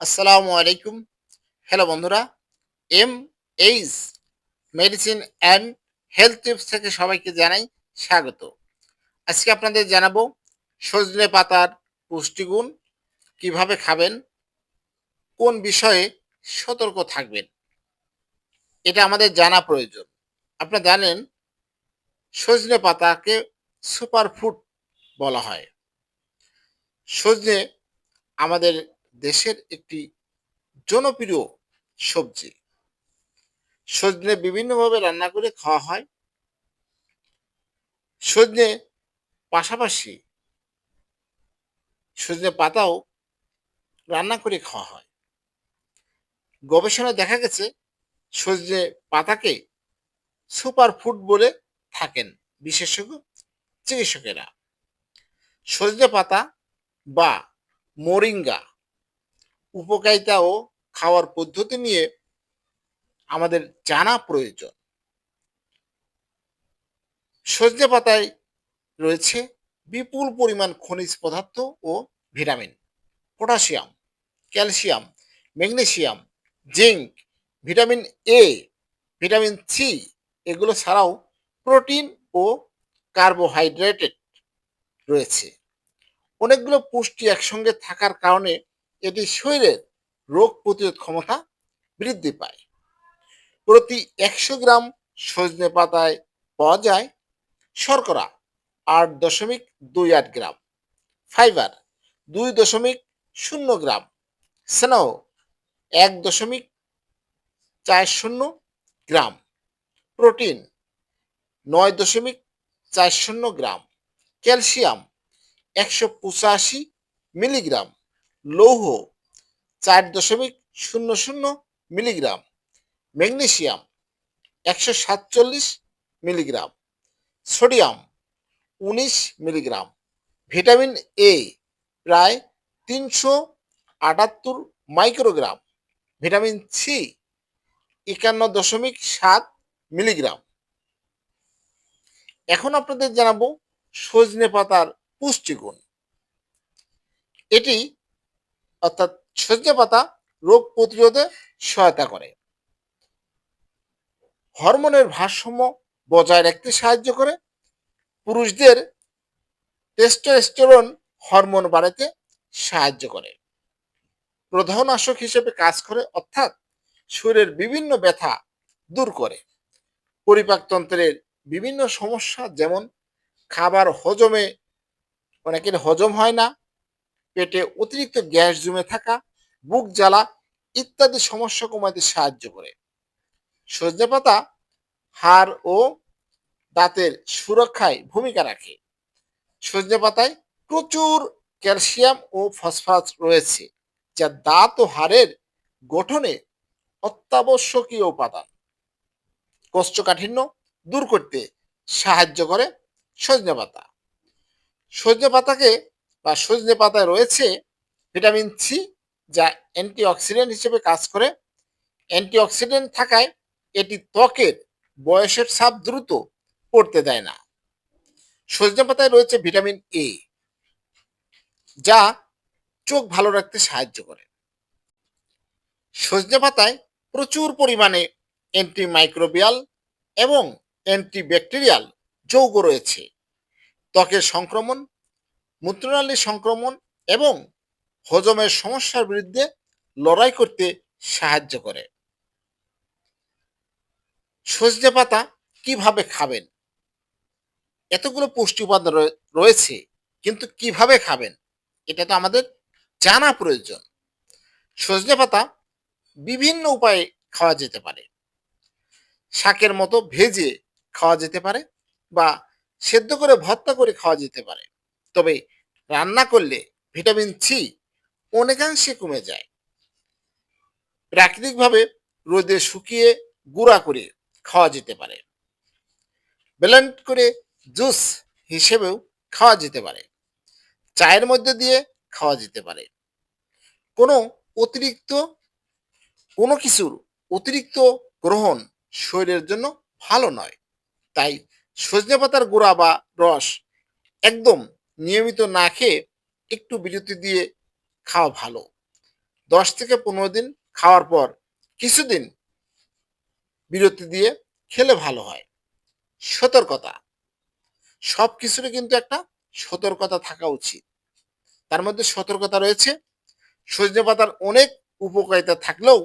আসসালামু আলাইকুম। হ্যালো বন্ধুরা M H medicine and health tips থেকে সবাইকে জানাই স্বাগত। আজকে আপনাদের জানাব সজনে পাতার পুষ্টিগুণ কীভাবে খাবেন, কোন বিষয়ে সতর্ক থাকবেন, এটা আমাদের জানা প্রয়োজন। আপনারা জানেন, সজনে পাতাকে সুপার ফুড বলা হয়। সজনে আমাদের দেশের একটি জনপ্রিয় সবজি। সজনে বিভিন্নভাবে রান্না করে খাওয়া হয়। সজনে পাশাপাশি সজনে পাতাও রান্না করে খাওয়া হয়। গবেষণায় দেখা গেছে, সজনে পাতাকে সুপার ফুড বলে থাকেন বিশেষজ্ঞ চিকিৎসকেরা। সজনে পাতা বা মোরিঙ্গা উপকারিতা ও খাওয়ার পদ্ধতি নিয়ে আমাদের জানা প্রয়োজন। সজনে পাতায় রয়েছে বিপুল পরিমাণ খনিজ পদার্থ ও vitamin, potassium, calcium magnesium zinc vitamin A, vitamin C এগুলো ছাড়াও প্রোটিন ও কার্বোহাইড্রেটেড রয়েছে। অনেকগুলো পুষ্টি একসঙ্গে থাকার কারণে এটি শরীরের রোগ প্রতিরোধ ক্ষমতা বৃদ্ধি পায়। প্রতি একশো গ্রাম সজনে পাতায় পাওয়া যায় শর্করা আট দশমিক দুই আট গ্রাম, ফাইবার দুই দশমিক শূন্য গ্রাম, স্নেহ এক দশমিক চার শূন্য গ্রাম, প্রোটিন নয় দশমিক চার শূন্য গ্রাম, ক্যালসিয়াম একশো পঁচাশি মিলিগ্রাম লৌহ চার দশমিক শূন্য শূন্য মিলিগ্রাম ম্যাগনেশিয়াম একশো সাতচল্লিশ মিলিগ্রাম, সোডিয়াম উনিশ মিলিগ্রাম, ভিটামিন এ প্রায় তিনশো আটাত্তর মাইক্রোগ্রাম, ভিটামিন সি একান্ন দশমিক সাত মিলিগ্রাম। এখন আপনাদের জানাব সজনে পাতার পুষ্টিগুণ। এটি অর্থাৎ সজনে পাতা রোগ প্রতিরোধে সহায়তা করে। হরমোনের ভারসাম্য বজায় রাখতে সাহায্য করে। পুরুষদের টেস্টোস্টেরন হরমোন বাড়াতে সাহায্য করে। প্রধানাশক হিসেবে কাজ করে, অর্থাৎ শরীরের বিভিন্ন ব্যথা দূর করে। পরিপাকতন্ত্রের বিভিন্ন সমস্যা, যেমন খাবার হজমে, অনেকের হজম হয় না পেটে অতিরিক্ত গ্যাস জমে থাকা, বুক জ্বালা ইত্যাদি সমস্যা কমাতে সাহায্য করে। সজনে পাতা হাড় ও দাঁতের সুরক্ষায় ভূমিকা রাখে। সজনে পাতায় প্রচুর ক্যালসিয়াম ও ফসফরাস রয়েছে, যা দাঁত ও হাড়ের গঠনে অত্যাবশ্যকীয় উপাদান। কোষ্ঠকাঠিন্য দূর করতে সাহায্য করে সজনে পাতা। সজনে পাতাকে বা সজনে পাতায় রয়েছে ভিটামিন সি যা অ্যান্টিঅক্সিডেন্ট হিসেবে কাজ করে। অ্যান্টিঅক্সিডেন্ট থাকায় এটি ত্বকের বয়সের ছাপ দ্রুত পড়তে দেয় না। সজনে পাতায় রয়েছে ভিটামিন এ যা চোখ ভালো রাখতে সাহায্য করে। সজনে পাতায় প্রচুর পরিমাণে অ্যান্টিমাইক্রোবিয়াল এবং অ্যান্টিব্যাকটেরিয়াল যৌগ রয়েছে। ত্বকের সংক্রমণ মূত্রনালীর সংক্রমণ এবং হজমের সমস্যার বিরুদ্ধে লড়াই করতে সাহায্য করে। সজনে পাতা কীভাবে খাবেন? এতগুলো পুষ্টি উপাদান রয়েছে, কিন্তু কীভাবে খাবেন? এটা তো আমাদের জানা প্রয়োজন। সজনে পাতা বিভিন্ন উপায়ে খাওয়া যেতে পারে। শাকের মতো ভেজে খাওয়া যেতে পারে বা সেদ্ধ করে ভর্তা করে খাওয়া যেতে পারে। তবে রান্না করলে ভিটামিন সি অনেকাংশে কমে যায়। প্রাকৃতিকভাবে রোদে শুকিয়ে গুঁড়া করে খাওয়া যেতে পারে। ব্লেন্ড করে জুস হিসেবেও খাওয়া যেতে পারে। চায়ের মধ্যে দিয়ে খাওয়া যেতে পারে। কোনো অতিরিক্ত, কোনো কিছুর অতিরিক্ত গ্রহণ শরীরের জন্য ভালো নয়। তাই সজনে পাতার গুঁড়া বা রস একদম নিয়মিত না খেয়ে একটু বিরতি দিয়ে খাওয়া ভালো। দশ থেকে পনেরো দিন খাওয়ার পর কিছুদিন বিরতি দিয়ে খেলে ভালো হয়। সতর্কতা। সব কিছুরই কিন্তু একটা সতর্কতা থাকা উচিত। তার মধ্যে সতর্কতা রয়েছে, সজনে পাতার অনেক উপকারিতা থাকলেও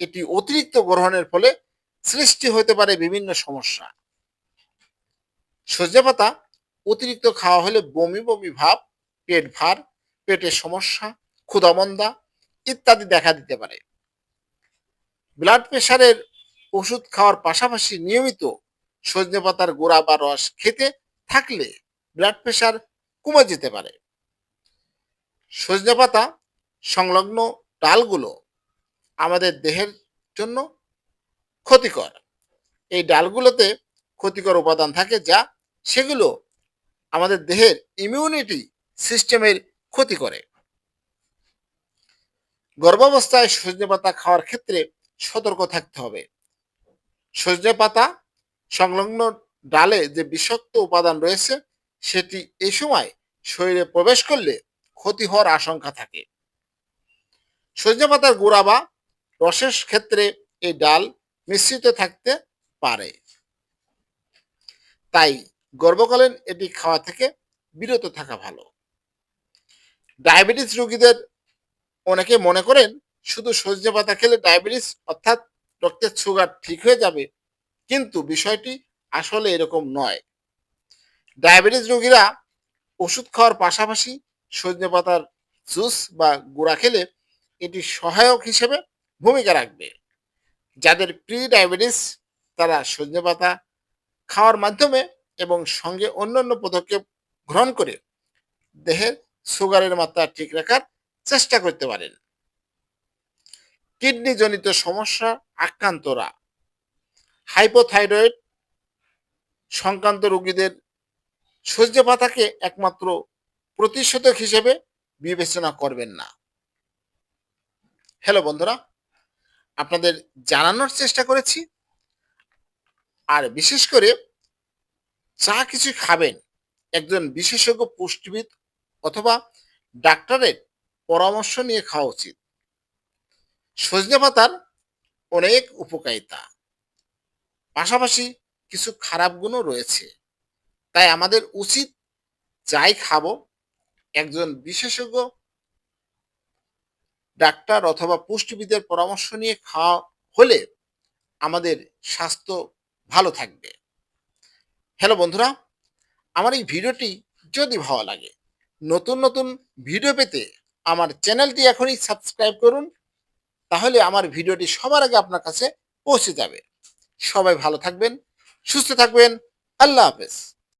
এটি অতিরিক্ত গ্রহণের ফলে সৃষ্টি হতে পারে বিভিন্ন সমস্যা। সজনে পাতা অতিরিক্ত খাওয়া হলে বমি বমি ভাব, পেট ভার, পেটের সমস্যা, ক্ষুধামন্দা ইত্যাদি দেখা দিতে পারে। ব্লাড প্রেশারের ওষুধ খাওয়ার পাশাপাশি নিয়মিত সজনে পাতার গোড়া বা রস খেতে থাকলে ব্লাড প্রেশার কমে যেতে পারে। সজনে পাতা সংলগ্ন ডালগুলো আমাদের দেহের জন্য ক্ষতিকর। এই ডালগুলোতে ক্ষতিকর উপাদান থাকে যা সেগুলো আমাদের দেহের ইমিউনিটি সিস্টেমের ক্ষতি করে। গর্ভাবস্থায় সজনে পাতা খাওয়ার ক্ষেত্রে সতর্ক থাকতে হবে। সজনে পাতা সংলগ্ন ডালে যে বিষাক্ত উপাদান রয়েছে, সেটি এই সময় শরীরে প্রবেশ করলে ক্ষতি হওয়ার আশঙ্কা থাকে। সজনে পাতার গুঁড়া বা রসের ক্ষেত্রে এই ডাল মিশ্রিত থাকতে পারে। তাই গর্ভকালীন এটি খাওয়া থেকে বিরত থাকা ভালো। ডায়াবেটিস রোগীদের অনেকে মনে করেন শুধু সজনে পাতা খেলে ডায়াবেটিস অর্থাৎ রক্তের সুগার ঠিক হয়ে যাবে, কিন্তু বিষয়টি আসলে এরকম নয়। ডায়াবেটিস রোগীরা ওষুধ খাওয়ার পাশাপাশি সজনে পাতার জুস বা গুঁড়া খেলে এটি সহায়ক হিসেবে ভূমিকা রাখবে। যাদের প্রি ডায়াবেটিস তারা সজনে পাতা খাওয়ার মাধ্যমে এবং সঙ্গে অন্যান্য পদক্ষেপ গ্রহণ করে দেহের সুগারের মাত্রা ঠিক রাখার চেষ্টা করতে পারেন। কিডনি জনিত সমস্যা আক্রান্তরা হাইপোথাইরয়েড সংক্রান্ত রোগীদের সজনে পাতাকে একমাত্র প্রতিষেধক হিসেবে বিবেচনা করবেন না। হ্যালো বন্ধুরা, আপনাদের জানানোর চেষ্টা করেছি। আর বিশেষ করে যা কিছু খাবেন, একজন বিশেষজ্ঞ পুষ্টিবিদ অথবা ডাক্তারের পরামর্শ নিয়ে খাওয়া উচিত। সজনে পাতার অনেক উপকারিতা। পাশাপাশি কিছু খারাপ গুণও রয়েছে। তাই আমাদের উচিত যাই খাব, একজন বিশেষজ্ঞ ডাক্তার অথবা পুষ্টিবিদের পরামর্শ নিয়ে খাওয়া হলে আমাদের স্বাস্থ্য ভালো থাকবে। হ্যালো বন্ধুরা, আমার এই ভিডিওটি যদি ভালো লাগে, নতুন নতুন ভিডিও পেতে আমার চ্যানেলটি এখনই সাবস্ক্রাইব করুন, তাহলে আমার ভিডিওটি সবার আগে আপনার কাছে পৌঁছে যাবে। সবাই ভালো থাকবেন, সুস্থ থাকবেন, আল্লাহ হাফেজ।